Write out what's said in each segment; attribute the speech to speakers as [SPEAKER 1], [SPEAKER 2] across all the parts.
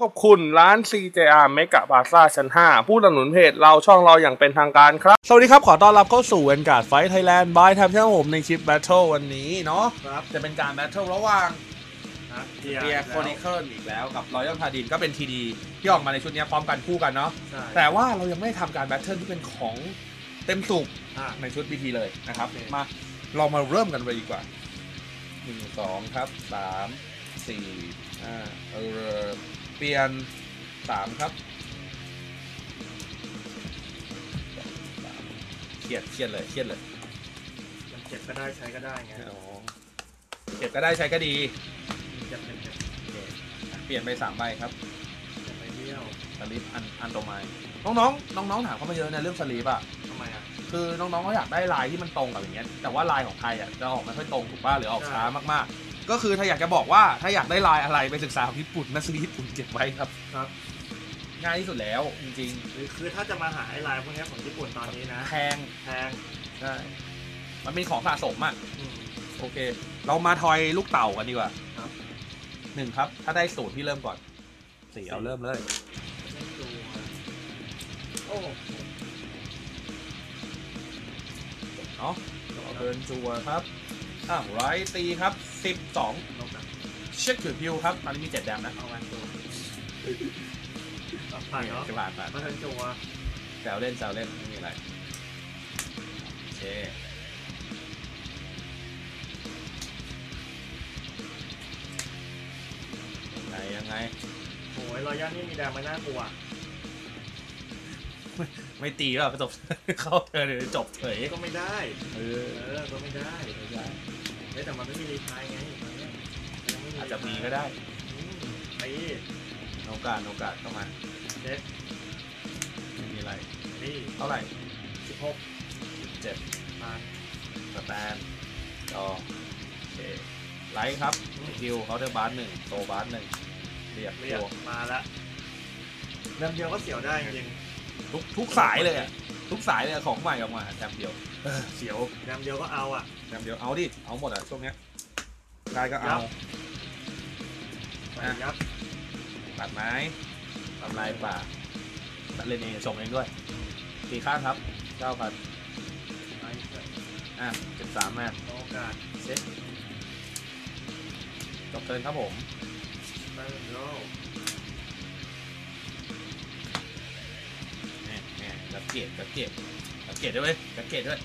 [SPEAKER 1] ขอบคุณร้าน CJR เมกะบาซ่าชั้น 5 ผู้สนับสนุนเพจเราช่องเราอย่างเป็นทางการครับ สวัสดีครับ ขอต้อนรับเข้าสู่เวนการ์ดไฟไทยแลนด์บายทำช่างผมในคลิปแบทเทิลวันนี้เนาะ
[SPEAKER 2] ครับ
[SPEAKER 1] จะเป็นการแบทเทิลระหว่าง
[SPEAKER 2] นะเเบี
[SPEAKER 1] ยร์โคนิเคิลอีกแล้วกับรอยัลพาดินก็เป็นทีดีที่ออกมาในชุดนี้พร้อมกันคู่กันเนาะ
[SPEAKER 2] ใช่
[SPEAKER 1] แต่ว่าเรายังไม่ได้ทำการแบทเทิลที่เป็นของเต็มสูบ
[SPEAKER 2] อะ
[SPEAKER 1] ในชุด BT เลยนะครับ
[SPEAKER 2] โอเค
[SPEAKER 1] มาเรามาเริ่มกันเลยดีกว่าหนึ่งสองครับสามสี่ห้าเออ เปลี่ยนสามครับสามเครียดเครียดเลยเครียดเลย
[SPEAKER 2] มันเก็บก็ได้ใช้ก็ได้ไง
[SPEAKER 1] อ๋อเก็บก็ได้ใช้ก็ดี
[SPEAKER 2] เก็บเก็บเก็บ
[SPEAKER 1] โอเคเปลี่ยนไปสามใบครับ
[SPEAKER 2] เก็บไปเที่ยว
[SPEAKER 1] สลิปอันอันโตไมน้องๆน้องๆถามเข้ามาเยอะในเรื่องสลิปอะ
[SPEAKER 2] ทำไมอะ
[SPEAKER 1] คือน้องๆเขาอยากได้ลายที่มันตรงกับอย่างเงี้ยแต่ว่าลายของไทยอะจะออกไม่ค่อยตรงถูกป่ะหรือออก
[SPEAKER 2] ใช่
[SPEAKER 1] ช้ามากๆ ก็คือถ้าอยากจะบอกว่าถ้าอยากได้ลายอะไรไปศึกษาของญี่ปุ่นนะซื้อญี่ปุ่นเก็บไว้ครับ
[SPEAKER 2] ครับ
[SPEAKER 1] ง่ายที่สุดแล้วจริง
[SPEAKER 2] หรือคือถ้าจะมาหาไอ้ลายพวกเนี้ยของญี่ปุ่นตอนนี้นะ
[SPEAKER 1] ๆแพง
[SPEAKER 2] แพง
[SPEAKER 1] ใช่มันเป็นของสะสมอะ
[SPEAKER 2] อืม
[SPEAKER 1] โอเค เรามาทอยลูกเต่ากันดีกว่า
[SPEAKER 2] ครับ
[SPEAKER 1] หนึ่งครับ ถ้าได้ศูนย์พี่เริ่มก่อนสี่เอาเริ่มเลย
[SPEAKER 2] ไม่ตัวโอ้โห
[SPEAKER 1] เนาะเอาเดินจัวครับ อ้าวไรตีครับสิบสอง
[SPEAKER 2] ลงแบบ
[SPEAKER 1] เช็คถือพิวครับตอนนี้มีเจ็ดแดมนะ
[SPEAKER 2] เอาแวนตัวอะผ่านเนาะ
[SPEAKER 1] กระบาดผ่าน
[SPEAKER 2] มาเทิร์นจัว
[SPEAKER 1] แซวเล่นแซวเล่นไม่มีอะไรโอเคยังไงยังไง
[SPEAKER 2] โอ้ยรอยย่านนี่มีแดงไม่น่ากลัว
[SPEAKER 1] ไม่ตีหรอกจบเข้าเธอเลยจบเฉย
[SPEAKER 2] ก็ไม่ได้
[SPEAKER 1] เอ
[SPEAKER 2] เอ
[SPEAKER 1] อ
[SPEAKER 2] อก็ไม่ได้
[SPEAKER 1] ไม่ได้
[SPEAKER 2] เฮ้ยแต่มันไม่มีรีไทายไงตอนเนี้ยยังไม่มี
[SPEAKER 1] อาจจะมีก็ได้
[SPEAKER 2] อืมไป
[SPEAKER 1] โอกาสโอกาสเข้ามา
[SPEAKER 2] เช็ค
[SPEAKER 1] ไม่มีอะไร
[SPEAKER 2] นี่
[SPEAKER 1] เท่าไหร่
[SPEAKER 2] สิบหก
[SPEAKER 1] เจ็ด
[SPEAKER 2] มา
[SPEAKER 1] สแตนจอโอเคไลท์ครับคิวเขาเดอร์บาร์หนึ่งโตบาร์หนึ่งเรียบ
[SPEAKER 2] เรียก
[SPEAKER 1] ตัว
[SPEAKER 2] มาละเริ่มเดียวก็เสียวได้จริง
[SPEAKER 1] ทุกทุกสายเลยอะทุกสายเลยอะของใหม่ออกมาแถมเดียวเออเสียว
[SPEAKER 2] ๆเริ่มเดียวก็เอาอะ
[SPEAKER 1] แถมเดียวเอาดิ เอาหมดอะช่วงเนี้ยได้ก็
[SPEAKER 2] ยั
[SPEAKER 1] เอา
[SPEAKER 2] บไป
[SPEAKER 1] อะ
[SPEAKER 2] ยับ
[SPEAKER 1] ตัดไม้ทำลายป่าตัดเลนเองส่งเองด้วยตีข้างครับเก้าพัน
[SPEAKER 2] ไปเถอะ
[SPEAKER 1] อะเจ็ดสามแมท
[SPEAKER 2] โอกาส
[SPEAKER 1] เซ็ตจบเทิร์นครับผม
[SPEAKER 2] เติมโล
[SPEAKER 1] แหม่แหม่กัดเกตกัดเกตกัดเกตด้วยเวยกัดเกตด้วย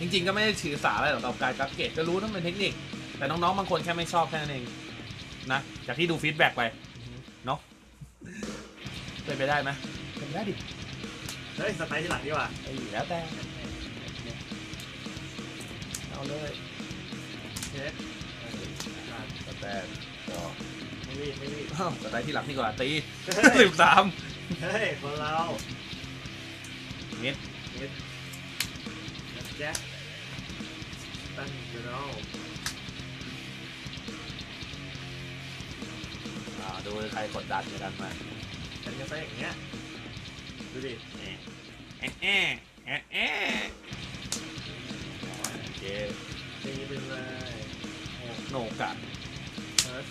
[SPEAKER 1] จริง ๆ ก็ไม่ได้ถือสาอะไรหรอกกับการกัดเกตก็รู้ว่ามันเป็นเทคนิค แต่น้องๆบางคนแค่ไม่ชอบแค่นั้นเองนะจากที่ดูฟีดแบ็กไปเนาะเป็นไปได้ไหมเป็นไปได้ดิ
[SPEAKER 2] เฮ้ยสไตล์ที่หลังดีกว่า
[SPEAKER 1] ไอ้แล้วแต่เอาเลย
[SPEAKER 2] เช็ค
[SPEAKER 1] สแตนก็
[SPEAKER 2] ไม่รีบไม่รีบ
[SPEAKER 1] อ้าวสแตนที่หลังดีกว่าตี
[SPEAKER 2] เฮ้ย
[SPEAKER 1] สิบสาม
[SPEAKER 2] เฮ้ยคนเรา
[SPEAKER 1] เม็ด
[SPEAKER 2] แจ็ค ตั้งโล
[SPEAKER 1] อ่าดูใครกดดันกันมา
[SPEAKER 2] ฉันจะใส่อย่างเงี้ย ดูดิ
[SPEAKER 1] แอะแอะแอะแอะแอะโอเค
[SPEAKER 2] ตีไปเลยโอ้
[SPEAKER 1] โนกอะ
[SPEAKER 2] เฮิร์ท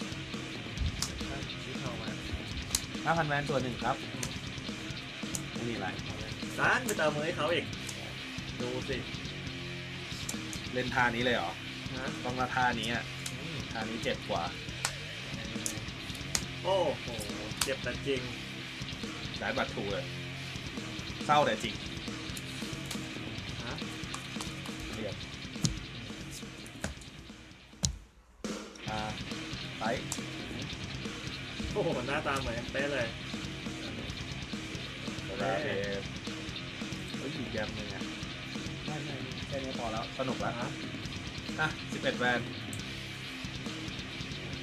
[SPEAKER 2] ตั้งชิ้นเข้ามา
[SPEAKER 1] ห้าพันแวนตัวหนึ่งครับ ไม่มีอะไร
[SPEAKER 2] ร้านไปเติมมือให้เขาอีก ดูสิ
[SPEAKER 1] เล่นท่านี้เลยเหรอ
[SPEAKER 2] ฮะ
[SPEAKER 1] ต้องมาท่านี้อะ
[SPEAKER 2] อืม
[SPEAKER 1] ท่านี้เจ็บกว่า
[SPEAKER 2] โอ้โหเจ็บแต่จริง
[SPEAKER 1] ได้บัตรทูเลยเศร้าแต่จริง
[SPEAKER 2] ฮะ
[SPEAKER 1] เรียบอ่าไป
[SPEAKER 2] โอ้โหหน้าตาเหมือนกันเป๊ะเลย
[SPEAKER 1] เวลาเดฟเฮ้ยอีกแยมหนึ่งอะไม่ไม่ แค่นี้พอแล้ว สนุกแล้ว
[SPEAKER 2] ฮะ
[SPEAKER 1] อะสิบเอ็ดแวน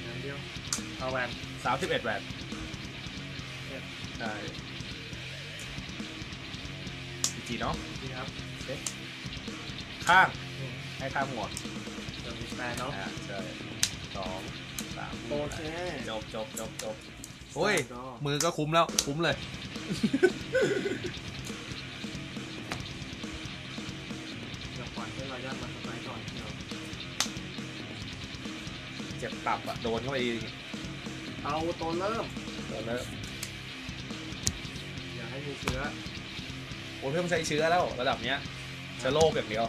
[SPEAKER 2] งานเดียวเอาแวน
[SPEAKER 1] สามสิบเอ็ดแวน
[SPEAKER 2] เนี่ย
[SPEAKER 1] ใช่จีเนาะ
[SPEAKER 2] ดีครับ
[SPEAKER 1] ข้าง
[SPEAKER 2] อืม
[SPEAKER 1] ให้ข้างหัว
[SPEAKER 2] เติมมิสแมนเนาะ
[SPEAKER 1] อ่าใช่สองสาม
[SPEAKER 2] โอเค
[SPEAKER 1] จบจบจบจบโอ้ย
[SPEAKER 2] ก็
[SPEAKER 1] มือก็คุ้มแล้ว คุ้มเลย จ็บตับอะโดนเข้าไปอีก
[SPEAKER 2] เอาตัวเริ่ม
[SPEAKER 1] เอตัวเริ่ม
[SPEAKER 2] อย่าให้มีเชื้อ
[SPEAKER 1] โอ้ยเพิ่มใช้เชื้อแล้วระดับเนี้ยเชื้อโรคอย่างเดียว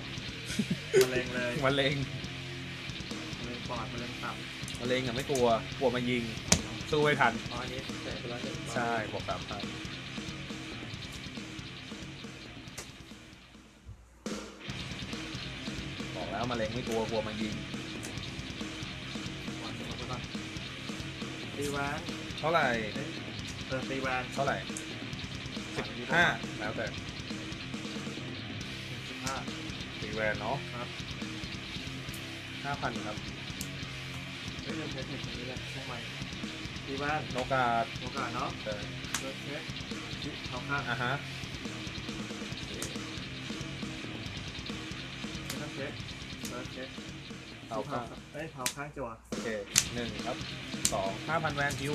[SPEAKER 2] มะเร็งเลย
[SPEAKER 1] มะเร็ง
[SPEAKER 2] มะเร็งปอดมะเร็งตับ
[SPEAKER 1] มะเร็งอะไม่กลัวกลัวมายิงสู้ไม่ทัน
[SPEAKER 2] อ๋ออันนี้แตะไปแล้วหนึ่ง
[SPEAKER 1] ใช่บอกสามพันบอกแล้วมะเร็งไม่กลัวกลัวมายิง
[SPEAKER 2] ตีแวน
[SPEAKER 1] เท่าไหร่
[SPEAKER 2] เออตีแวน
[SPEAKER 1] เท่าไหร่สิบห้าแล้วแต่
[SPEAKER 2] สิบห้า
[SPEAKER 1] ตีแวนเนาะ
[SPEAKER 2] ครับ
[SPEAKER 1] ห้าพันครับ
[SPEAKER 2] เฮ้ยเริ่มเทคนิคตรงนี้แหละช่วงใหม่ตีแวน
[SPEAKER 1] โนกาส
[SPEAKER 2] โอกาสเนาะ
[SPEAKER 1] เออ
[SPEAKER 2] เลิกเช็คชิเขาข้าง
[SPEAKER 1] อะฮะ
[SPEAKER 2] ไม่ต้องเช็คเลิกเช็ค
[SPEAKER 1] เอาข้าง
[SPEAKER 2] เอ้ยเผาข้างจั่ว
[SPEAKER 1] โอเคหนึ่งครับสองห้าพันแวนคิว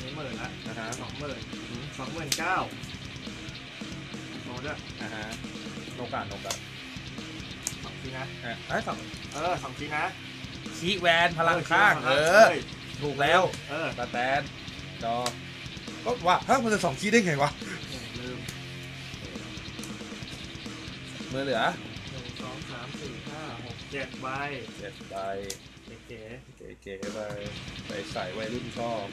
[SPEAKER 2] นี่หมื่นละ
[SPEAKER 1] นะฮะ
[SPEAKER 2] สองหมื่นสองหมื่นเก้าโอ้ด้วย
[SPEAKER 1] อะฮะโนกาสโนกาส
[SPEAKER 2] สองทีนะ
[SPEAKER 1] อะไอ้ยสอง
[SPEAKER 2] เออสองทีนะ
[SPEAKER 1] ชี้แวนพลังข้างเออถูกแล้ว
[SPEAKER 2] เออ
[SPEAKER 1] สแตนจอก็ว่าถ้ามันจะสองคีย์ได้ไงวะ
[SPEAKER 2] มื
[SPEAKER 1] อเหลือ
[SPEAKER 2] หนึ่งสองสามสี่ห้าหกเจ็ดใบ
[SPEAKER 1] เจ็ดใบ
[SPEAKER 2] เก๋
[SPEAKER 1] เก๋ๆไปไปใส่วัยรุ่นชอบ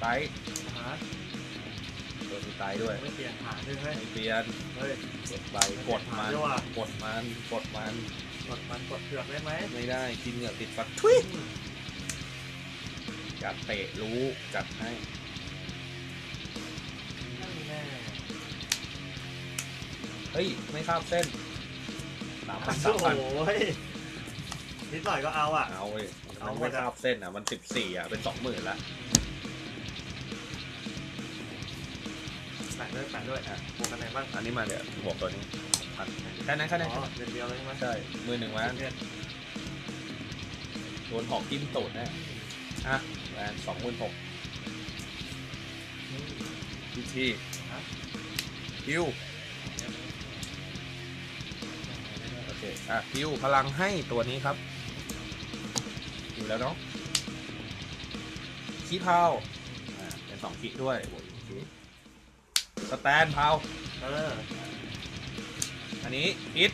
[SPEAKER 1] ไต
[SPEAKER 2] ๆฮะ
[SPEAKER 1] ตัวมีไตด้วย
[SPEAKER 2] ไม่เปลี่ยนฐานด้วยเฮ้ย
[SPEAKER 1] ไม่เปลี่ยน
[SPEAKER 2] เฮ้ย
[SPEAKER 1] เจ็ดใบกดมัน
[SPEAKER 2] ด้วยว่ะ
[SPEAKER 1] กดมันกดมัน
[SPEAKER 2] กดมันกดเผือกได้ไหม
[SPEAKER 1] ไม่ได้กินเหงือกติดฟันทุยอยากเตะรู้จัดให้ เฮ้ย ไม่ข้ามเส้นสามพันสาม
[SPEAKER 2] โอ้
[SPEAKER 1] พัน
[SPEAKER 2] โหนิดหน่อยก็เอาอะ
[SPEAKER 1] เอาเว้ย
[SPEAKER 2] เอา
[SPEAKER 1] มัน
[SPEAKER 2] หม
[SPEAKER 1] ไม่
[SPEAKER 2] ดอะ
[SPEAKER 1] ข้ามเส้นอะ มันสิบสี่อะ เป็นสองหมื่นละ
[SPEAKER 2] แปะด้วยแปะด้วยอะบวกกันไหนบ้าง
[SPEAKER 1] อันนี้มาเดี๋ยวบวกตัวนี้พันแค่นั้นแค่นั้น
[SPEAKER 2] อ๋อเดือนเดียวเลยใช่ไหม
[SPEAKER 1] ใช่มือหนึ่งแวน
[SPEAKER 2] เดือน
[SPEAKER 1] โดนหอกจิ้มตูดแน่อะแวนสองหมื่นหกพีที
[SPEAKER 2] ฮะ
[SPEAKER 1] ฮิว อเคอะฮิวพลังให้ตัวนี้ครับ อยู่แล้วเนาะขี้เผาอ่าเป็นสองขี้ด้วยบวกอีกขี้สแตนเผา
[SPEAKER 2] เออ
[SPEAKER 1] อันนี้ฮิต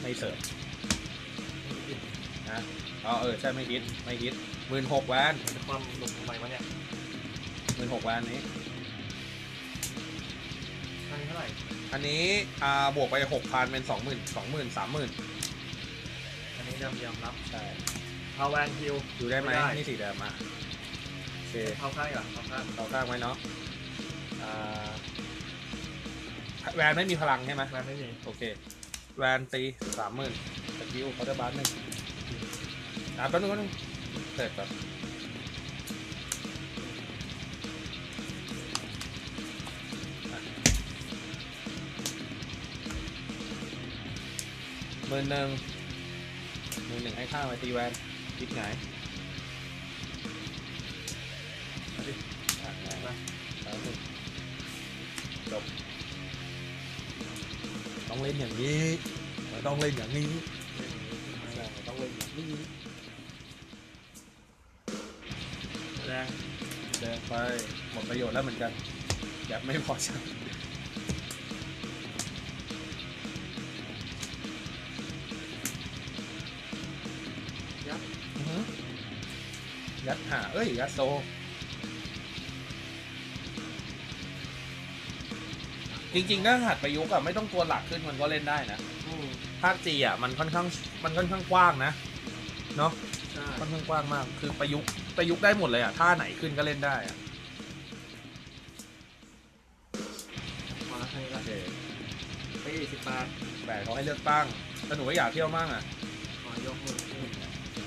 [SPEAKER 1] ไม่เสิร์ฟนะอ๋อเออใช่ไม่ฮิตไม่ฮิตหมื่นหกแวน
[SPEAKER 2] มันจะความหลุมทำไมวะเนี่ย
[SPEAKER 1] หมื่นหกแวนนี้
[SPEAKER 2] อันนี้เท่าไหร่
[SPEAKER 1] อันนี้อ่าบวกไปหกพันเป็นสองหมื่นสองหมื่นสามหมื่น
[SPEAKER 2] อันนี้ยอมยอมรับ
[SPEAKER 1] ใช่
[SPEAKER 2] พาวแวนฮิล
[SPEAKER 1] ดูได้ไหม
[SPEAKER 2] ไม่ได้
[SPEAKER 1] นี่สีแดงมาโอเค
[SPEAKER 2] เข้าข้างอีกเหรอเข้าข้าง
[SPEAKER 1] เราข้างไว้เนาะอ่าแวนไม่มีพลังใช่ไหม
[SPEAKER 2] แวนไม่มี
[SPEAKER 1] โอเคแวนตีสามหมื่นสกิลเขาจะบาร์หนึ่งอ่าแป๊บนึงแป๊บนึงเสร็จแบบ มื่นหนึ่งมื่นหนึ่งให้ข้างไปตีแวนคิดไงายเอาดิอะไงายมาสามหมื่นจบต้องเล่นอย่างนี้มันต้องเล่นอย่างนี้
[SPEAKER 2] มั
[SPEAKER 1] นต้องเล่นอย่างนี้
[SPEAKER 2] แรง
[SPEAKER 1] เดินไปหมดประโยชน์แล้วเหมือนกันแกไม่พอใช้
[SPEAKER 2] ยัด
[SPEAKER 1] หาเอ้ย ยัดโซ จริงๆถ้าหัดประยุกต์อะไม่ต้องตัวหลักขึ้นมันก็เล่นได้นะ
[SPEAKER 2] อืม
[SPEAKER 1] ภาคจีอะมันค่อนข้างมันค่อนข้างกว้างนะ เนาะ
[SPEAKER 2] ใช่
[SPEAKER 1] ค่อนข้างกว้างมาก คือประยุกต์ประยุกต์ได้หมดเลยอะท่าไหนขึ้นก็เล่นได้อะ
[SPEAKER 2] พอแล้วแค่นี้
[SPEAKER 1] โอ
[SPEAKER 2] ละ
[SPEAKER 1] เค
[SPEAKER 2] ปีสิบแปด
[SPEAKER 1] แต่เขาให้เลือกตั้งถ้าหนูก็อยากเที่ยวมั่งอะ
[SPEAKER 2] ขอยกมือขึ้น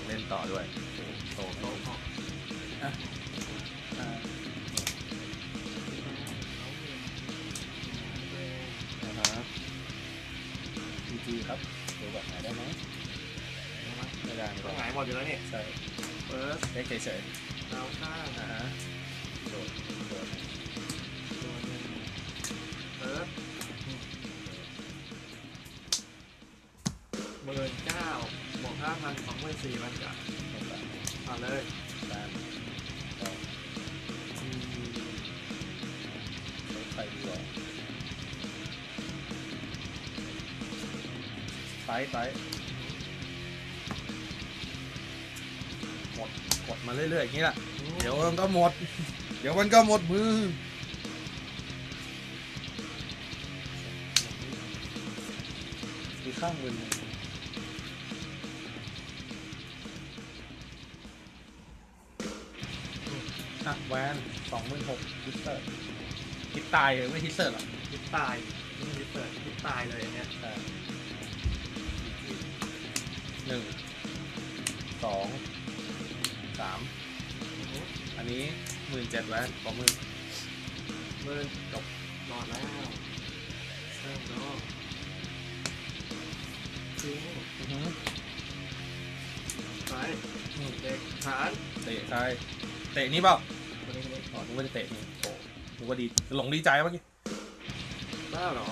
[SPEAKER 1] เล่นต่อด้วยโตโต นะครับจีจีครับเดี๋ยวแบบหายได้ไหมไม่ได้
[SPEAKER 2] ก็หายหมดอยู่แล้วเนี่ย
[SPEAKER 1] ใช่
[SPEAKER 2] เฟิร์ส
[SPEAKER 1] เล็เฉย
[SPEAKER 2] ๆเอาข้างะ
[SPEAKER 1] ฮะโดดโดด
[SPEAKER 2] เฟิร์หมื่นเก้าบวกห้าพันสองหมื่นสี่พันจ้ะผ่านเลย
[SPEAKER 1] ไซส์ไซส์หมดกดมาเรื่อยๆอย่างนี้แหละเดี๋ยวมันก็หมด เดี๋ยวมันก็หมดมือมีข้างมืออะแวนสองหมื่นหกฮิตเตอร์ฮิตตายเลยไม่ฮิตเตอร์หรอก
[SPEAKER 2] คิดตายนี่คิดเปิดคิดตายเลยเนี่ย
[SPEAKER 1] ใช่ หนึ่งสองสามอันนี้หมื่นเจ็ดแล้วสองหมื่น
[SPEAKER 2] หมื่นจบนอนแล้วเริ่มเนาะจริง
[SPEAKER 1] อือหือ
[SPEAKER 2] ไป
[SPEAKER 1] อืม
[SPEAKER 2] เด็กฐาน
[SPEAKER 1] เตะใช่เตะนี่เปล่า
[SPEAKER 2] คนนี้คนนี้
[SPEAKER 1] อ๋อนึกว่าจะเตะนี่โอ้นึกว่าดีหลงดีใจเมื่อกี้
[SPEAKER 2] บ้าเหรอ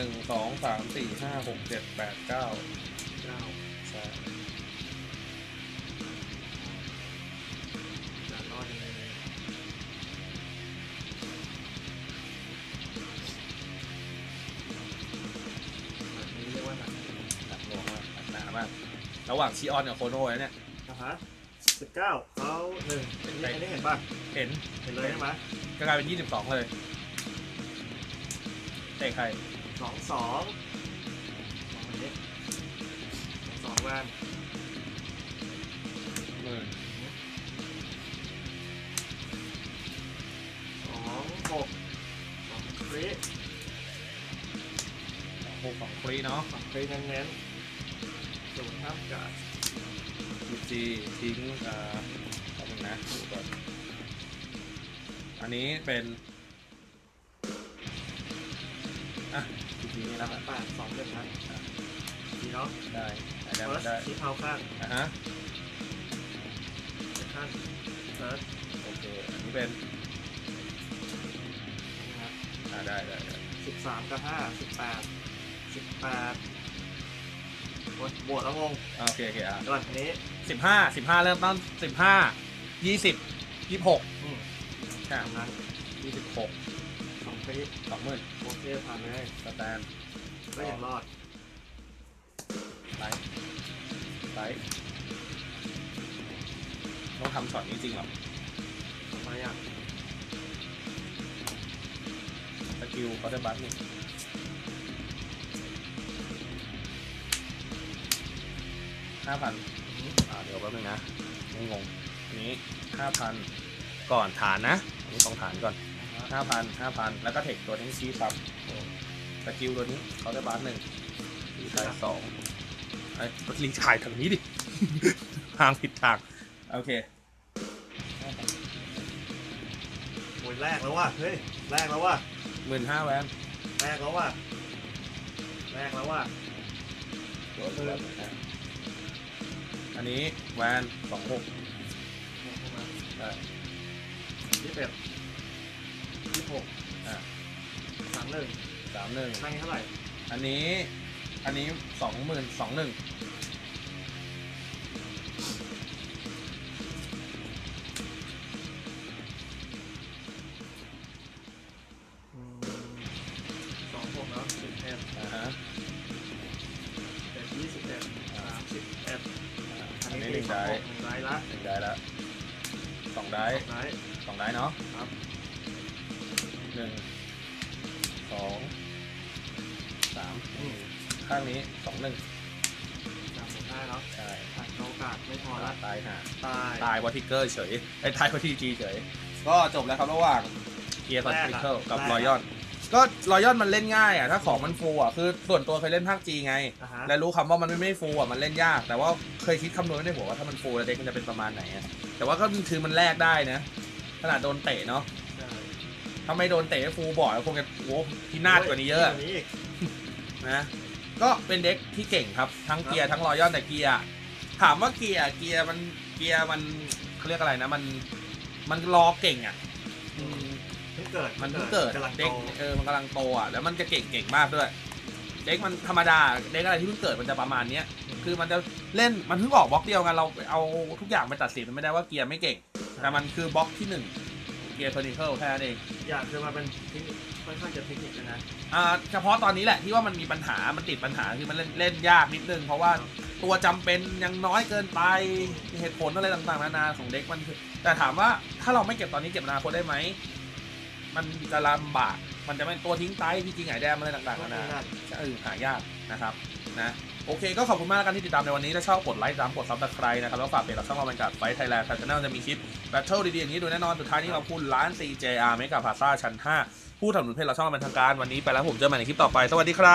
[SPEAKER 1] หนึ่งสองสามสี่ห้าหกเจ็ดแปดเก้า
[SPEAKER 2] เก้า
[SPEAKER 1] ใช่
[SPEAKER 2] จะรอดยังไงเลยแบบนี้เรียกว่าหนัก
[SPEAKER 1] หนักหน่วงมากหนักหนามาก ระหว่างชีออนกับโคโน่เนี่ย
[SPEAKER 2] นะฮะสิบเก้าเขาหนึ่งอันนี้อันนี้เห็นป่ะ
[SPEAKER 1] เห็น
[SPEAKER 2] เห็นเลยใช่ไหม
[SPEAKER 1] ก็กลายเป็นยี่สิบสองเลยเตะใคร
[SPEAKER 2] สองสองสองอันนี้สองแวน
[SPEAKER 1] หมื่น
[SPEAKER 2] สองหกสองคริ
[SPEAKER 1] หกของฟรีเนาะ
[SPEAKER 2] สองคริเน้นๆศูนย์ห้ามกัด
[SPEAKER 1] พีจีทิ้งอ่าแป๊บนึงนะดูก่อนอันนี้เป็น นี่แล้วกัน
[SPEAKER 2] แปดสองหนึ่งครับดีเนาะ
[SPEAKER 1] ได้ได้ได้
[SPEAKER 2] เฟิร์ส
[SPEAKER 1] ได้
[SPEAKER 2] ชี้เท้าข้าง
[SPEAKER 1] อะฮะ
[SPEAKER 2] ข้างเฟิร์ส
[SPEAKER 1] โอเคอันนี้เป็น
[SPEAKER 2] นะครับ
[SPEAKER 1] อ่าได้ได้ได้
[SPEAKER 2] สิบสามกับห้าสิบแปดสิบแปดโอ้ยบวกแล้วงง
[SPEAKER 1] อ่าโอเคโอเคอะ
[SPEAKER 2] ก่อนอันนี้
[SPEAKER 1] สิบห้าสิบห้าเริ่มต้นสิบห้ายี่สิบยี่หก
[SPEAKER 2] อืม
[SPEAKER 1] ใช่
[SPEAKER 2] ตามนั้น
[SPEAKER 1] ยี่สิบหก
[SPEAKER 2] สองคริ
[SPEAKER 1] สองหมื่น
[SPEAKER 2] โอเคผ่านเลย
[SPEAKER 1] สแตน
[SPEAKER 2] ก็ยังรอด
[SPEAKER 1] ไลท์ไลท์ต้องทำช็อตนี้จริงเหรอ
[SPEAKER 2] ทำไมอะ
[SPEAKER 1] สกิลเขาได้บัฟนี่ห้าพัน
[SPEAKER 2] อืม
[SPEAKER 1] อ่าเดี๋ยวแป๊บนึงนะไม่งงอันนี้ห้าพันก่อนฐานนะอันนี้สองฐานก่อน
[SPEAKER 2] นะฮะ
[SPEAKER 1] ห้าพันห้าพันแล้วก็เทคตัวนี้ชี้ซับ สกิลตัวนี้เขาได้บัฟหนึ่งรีทายสองไอ้ยรีทายทางนี้ดิ ทางผิดทาง โอเค
[SPEAKER 2] โอ้ยแรกแล้วว่ะ เฮ้ย แรกแล้วว่ะ
[SPEAKER 1] หมื่นห้าแวน
[SPEAKER 2] แรกแล้วว่ะ แรกแล้วว่ะ
[SPEAKER 1] ตัวตัวละ15,000อันนี้แวนสองหกได้
[SPEAKER 2] ยี่สิบเอ็ดยี่สิบหก
[SPEAKER 1] อะ
[SPEAKER 2] สามหนึ่ง
[SPEAKER 1] สามหนึ่ง
[SPEAKER 2] ข้างนี้เท่าไหร่
[SPEAKER 1] อันนี้ อันนี้สองหมื่นสองหนึ่ง ข้างนี้สองหนึ่ง
[SPEAKER 2] สามสิบห้าแล้ว
[SPEAKER 1] ใช่
[SPEAKER 2] ผ่านโอกาสไม่พอละ
[SPEAKER 1] ตายห่า
[SPEAKER 2] ตาย
[SPEAKER 1] ตายวอทิกเกอร์เฉยไอ้ยตายวอทีจีเฉย ก็จบแล้วครับระหว่างเกียร์คอน
[SPEAKER 2] แรก
[SPEAKER 1] ทิ
[SPEAKER 2] อะ
[SPEAKER 1] เคิลกับ
[SPEAKER 2] แรกอะ
[SPEAKER 1] รอยอนก็รอยอนมันเล่นง่ายอะถ้าของมันฟูอะคือส่วนตัวเคยเล่นภาคจีไง
[SPEAKER 2] อะฮะ
[SPEAKER 1] และรู้คำว่ามันไม่ไม่ฟูอะมันเล่นยาก แต่ว่าเคยคิดคำนวณไว้ในหัวว่าถ้ามันฟูแล้วเด็กมันจะเป็นประมาณไหนอะแต่ว่าก็คือมันแลกได้นะขนาดโดนเตะเนาะ
[SPEAKER 2] ใช่
[SPEAKER 1] ถ้าไม่โดนเตะฟูบ่อยคงจะโอ้พินาศกว่านี้เยอะ
[SPEAKER 2] กว่านี้อีก
[SPEAKER 1] นะ ก็เป็นเด็กที่เก่งครับทั้งเกียร์ทั้งรอยอนแต่เกียร์ถามว่าเกียร์เกียร์มันเกียร์มันเขาเรียกอะไรนะมันมันรอเก่งอะอืม
[SPEAKER 2] เพิ่งเกิด
[SPEAKER 1] มันเพิ่งเกิด
[SPEAKER 2] กำลัง
[SPEAKER 1] เด็
[SPEAKER 2] โต
[SPEAKER 1] กเออมันกำลังโตอะแล้วมันจะเก่งเก่งมากด้วย เด็กมันธรรมดาเด็กอะไรที่เพิ่งเกิดมันจะประมาณเนี้ยคือมันจะเล่นมันเพิ่งออกบล็อกเดียวกันเราเอาทุกอย่างไปตัดสินมันไม่ได้ว่าเกียร์ไม่เก่ง แต่มันคือบล็อกที่หนึ่งเกียร์เทอร์นิเคิลแค่นั้นเอง
[SPEAKER 2] อยากจะมาเป็นเท ค่อนข้างจะเทคนิคนะ
[SPEAKER 1] อ่าเฉพาะตอนนี้แหละที่ว่ามันมีปัญหา มันติดปัญหาคือมันเล่นเล่นยากนิดนึง เพราะว่าตัวจำเป็นยังน้อยเกินไปเหตุผลอะไรต่างๆนานาของเด็กมันคือแต่ถามว่าถ้าเราไม่เก็บตอนนี้เก็บอนาคตได้ไหม มันจะลำบาก มันจะเป็นตัวทิ้งไตที่จริงหายแดมอะไรต่างๆนานาเออหายากนะครับนะโอเคก็ขอบคุณมากแล้วกันที่ติดตามในวันนี้ ถ้าชอบกดไลค์ตามกดซับสไครต์นะครับแล้วฝากเพจเราช่องเราเป็นกับไฟไทยแลนด์ทางช่องจะมีคลิปแบทเทิลดีๆอย่างนี้ดูแน่นอนสุดท้ายนี้เราพูดร้าน CJR เมกาพาซ่าชั้น 5 ผู้ทำหนุนเพจเราช่องมันทางการวันนี้ไปแล้วผมเจอใหม่ในคลิปต่อไป สวัสดีครับ